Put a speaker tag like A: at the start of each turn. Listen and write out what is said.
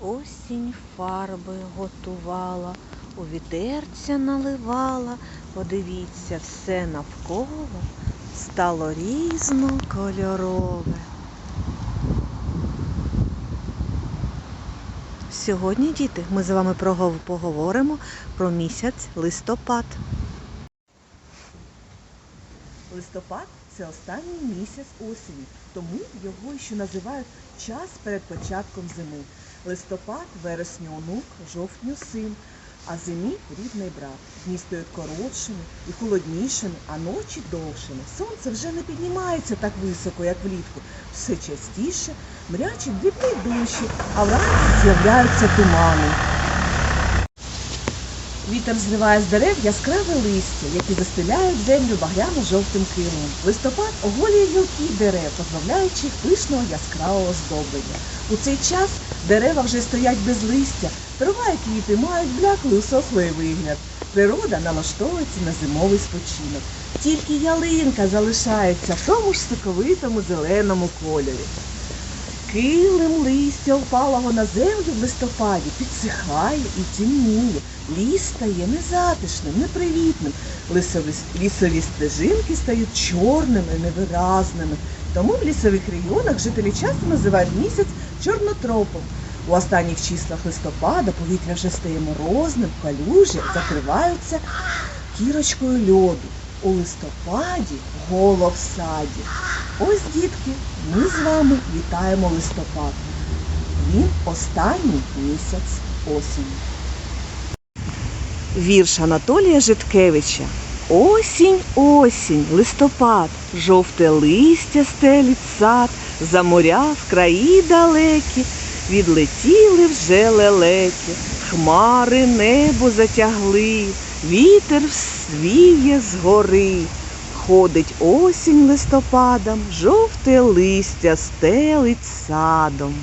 A: Осінь фарби готувала, у відерця наливала. Подивіться, все навколо стало різнокольорове. Сьогодні, діти, ми з вами поговоримо про місяць листопад.
B: Листопад це останній місяць осені, тому його ще називають час перед початком зими. Листопад, вересню онук, жовтню син, а зимі рідний брат. Дні стають коротшими і холоднішими, а ночі довшими. Сонце вже не піднімається так високо, як влітку. Все частіше мрячуть дрібні дощі, а вранці з'являються тумани. Вітер зриває з дерев яскраве листя, які застеляють землю багряно-жовтим килимом. Листопад оголює гілки дерев, позбавляючи їх пишного яскравого здоблення. У цей час дерева вже стоять без листя, трава і квіти мають бляклий усохлий вигляд. Природа налаштовується на зимовий спочинок. Тільки ялинка залишається в тому ж соковитому зеленому кольорі. Килим листя впалого на землю в листопаді підсихає і тімніє. Ліс стає незатишним, непривітним. Лісові, лісові стежинки стають чорними, невиразними. Тому в лісових регіонах жителі часто називають місяць чорнотропом. У останніх числах листопада повітря вже стає морозним, калюжі закриваються кірочкою льоду. У листопаді голо в саді. Ось, дітки, ми з вами вітаємо листопад. Він останній місяць осені. Вірш Анатолія Житкевича. Осінь, осінь, листопад, жовте листя стелить сад, за моря в краї далекі, відлетіли вже лелеки, хмари небо затягли, вітер свіє з гори. Ходить осінь листопадом, жовте листя стелить садом.